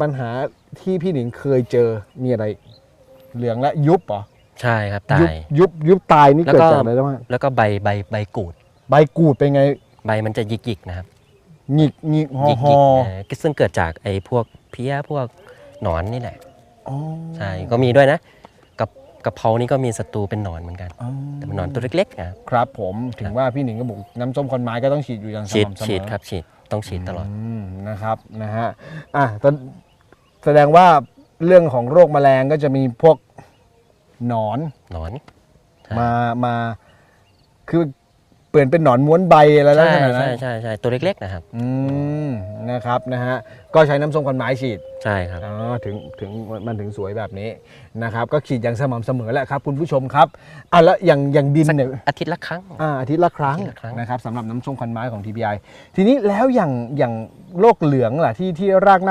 ปัญหาที่พี่หนิงเคยเจอมีอะไร เหลืองและยุบเหรอใช่ครับตายุบย ยุบยุบตายนี่แล้วเกิดก็จากอะไรได้บ้างแล้วก็ใบใบใบกูด ใบกูดเป็นไงใบมันจะหยิกๆนะครับหงิกหงิกหอหยิกหๆอเออซึ่งเกิดจากไอ้พวกเพี้ยพวกหนอนนี่แหละอ๋อใช่ก็มีด้วยนะกับกะเพรานี่ก็มีศัตรูเป็นหนอนเหมือนกัน อ๋อแต่เป็นหนอนตัวเล็กๆนะครับครับผมถึงว่าพี่หนิงก็บอกน้ำส้มควันไม้ก็ต้องฉีดอยู่อย่างสฉีดม่ำเสมอฉีดครับฉีดต้องฉีดตลอดมนะครับนะฮะอะแส แสดงว่าเรื่องของโรคแมลงก็จะมีพวกหนอนหนอนใช่มามาคือเปลี่ยนเป็นหนอนม้วนใบอะไรแล้วใช่ขนาดนั้ใช่นใช่ใช่ตัวเล็กๆนะครับ อืมนะครับนะฮะก็ใช้น้ำส้มควันไม้ฉีดใช่ครับอ๋อถึงถึงมันถึงสวยแบบนี้นะครับ ก็ฉีดอย่างสม่ำเสมอแหละครับ คุณผู้ชมครับอะแล้วอย่างอย่างดินเนี่ยอาทิตย์ละครั้งอ่าอาทิตย์ละครั้งอาทิตย์ละครั้งนะครับสำหรับน้ำส้มควันไม้ของ TPI ทีนี้แล้วอย่างอย่างโรคเหลืองล่ะที่ที่รากเน่า